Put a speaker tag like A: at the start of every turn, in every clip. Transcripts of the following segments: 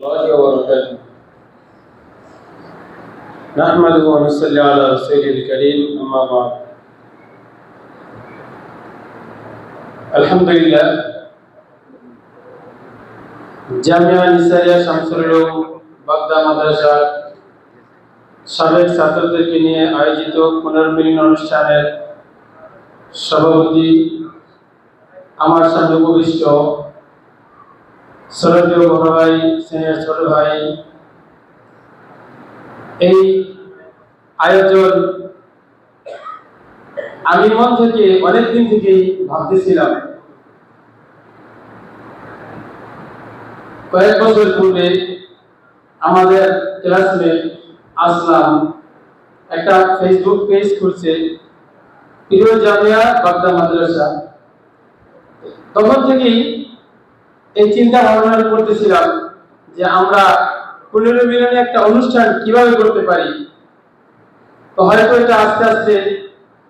A: الله وبركاته نحمده ونصلي على رسوله الكريم أما بعد الحمد لله জামিয়া নিসারিয়া শামসুল উলুম বাগদা মাদ্রাসা সাবেক ছাত্রদেরকে নিয়ে আয়োজিত পুনর্মিলন অনুষ্ঠানের সভাপতি আমার সামনে উপবিষ্ট শ্রদ্ধেয় বড় ভাই স্নেহের ছোট ভাই। এই আয়োজন আমি মন থেকে অনেকদিন থেকেই ভাবতেছিলাম, কয়েক বছর পূর্বে আমাদের ক্লাসমেট আসলাম, একটা ফেসবুক পেজ খুলছে, প্রিয় জামিয়া বাগদা মাদ্রাসা। তখন থেকেই এই চিন্তা ভাবনা করতেছিলাম যে আমরা পুনর্মিলনে একটা অনুষ্ঠান কীভাবে করতে পারি? তো হয়তো এটা আস্তে আস্তে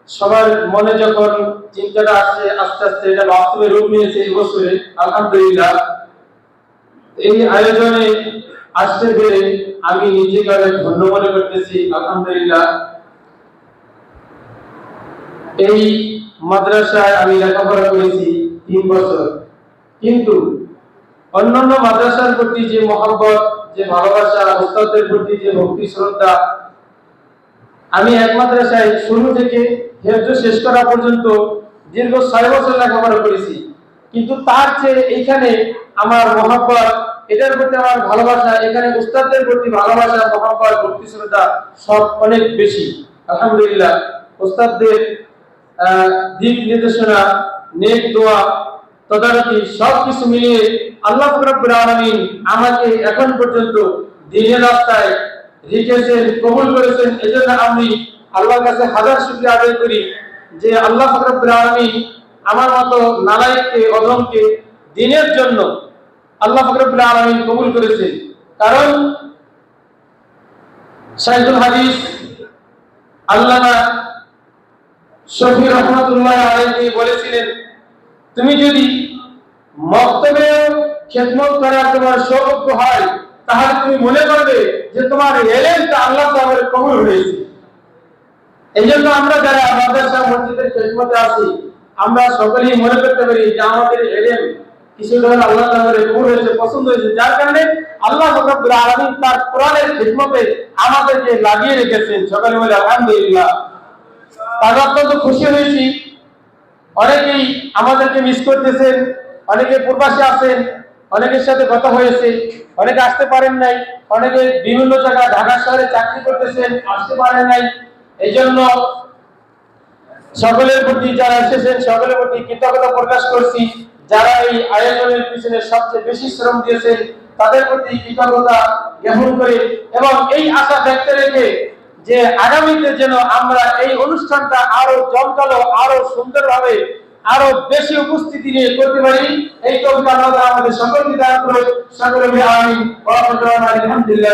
A: সবার মনে যখন চিন্তাটা আসছে, আস্তে আস্তে এটা বাস্তবে রূপ নিয়েছে এই বছরে, আলহামদুলিল্লাহ। এই আয়োজনে আসতে পেরে আমি নিজেকে অনেক ধন্য মনে করতেছি, আলহামদুলিল্লাহ। এই মাদ্রাসায় আমি লেখাপড়া করেছি তিন বছর। কিন্তু অন্যান্য মাদ্রাসার প্রতি যে মহব্বত, যে ভালোবাসা ওস্তাদের প্রতি যে ভক্তি শ্রদ্ধা, আমি এক মাদ্রাসায় শুরু থেকে হেফজ শেষ করা পর্যন্ত দীর্ঘ ছয় বছর লেখাপড়া করেছি। কিন্তু তার চেয়ে এইখানে আমার মহব্বত, এটার প্রতি আমার ভালোবাসা, এখানে উস্তাদদের প্রতি ভালোবাসা, মহব্বত, ভক্তি শ্রদ্ধা সব অনেক বেশি। আলহামদুলিল্লাহ, উস্তাদদের দিক নির্দেশনা, নেক দোয়া তদারকি সবকিছু মিলিয়ে আল্লাহ রাব্বুল আলামিন আমাকে এখন পর্যন্ত দিনের রাস্তায় রেখেছেন কবুল করেছেন। এজন্য আমি আল্লাহর কাছে হাজার শুকরিয়া আদায় করি যে আল্লাহ রাব্বুল আলামিন আমার মতো নালায়েককে, অধমকে দিনের জন্য আল্লাহ রাব্বুল আলামিন কবুল করেছেন। কারণ শাইখুল হাদিস আল্লামা শফি রহমতুল্লাহ আলাইহি বলেছিলেন তুমি যদি মক্তবে খেদমত করার তোমার সৌভাগ্য হয়, তাহলে তুমি মনে করবে যে তোমার এলেমটা আল্লাহ তাআলার কবুল হয়েছে। এই জন্য আমরা যারা মাদ্রাসা মসজিদের খেদমতে আছি আমরা সকলেই মনে করতে পারি যে আমাদের আল্লাহ কবুল হয়েছে, পছন্দ হয়েছে। যার কারণে আল্লাহ রাব্বুল আলামিন তার কোরআনের খেদমতে আমাদেরকে লাগিয়ে রেখেছেন। সকালে বলে, আলহামদুলিল্লাহ। তার অত্যন্ত খুশি হয়েছি। অনেকেই আমাদেরকে মিস করতেছেন, অনেকে প্রবাসী আছেন, অনেকের সাথে কথা হয়েছে, অনেকে আসতে পারেন নাই, অনেকে বিভিন্ন জায়গায় ঢাকা শহরে চাকরি করতেছেন, আসতে পারেন নাই। এই জন্য সকলের প্রতি যারা এসেছেন, সকলের প্রতি কৃতজ্ঞতা প্রকাশ করছি। যারা এই আয়োজনের পিছনে সবচেয়ে বেশি শ্রম দিয়েছেন, তাদের প্রতি কৃতজ্ঞতা জ্ঞাপন করে এবং এই আশা ব্যক্ত রেখে যে আগামীতে যেন আমরা এই অনুষ্ঠানটা আরও জমকালো, আরও সুন্দরভাবে, আরও বেশি উপস্থিতি নিয়ে করতে পারি। এই আল্লাহ আমাদের সকলকে দান করে সকলে আমি আলহামদুলিল্লাহ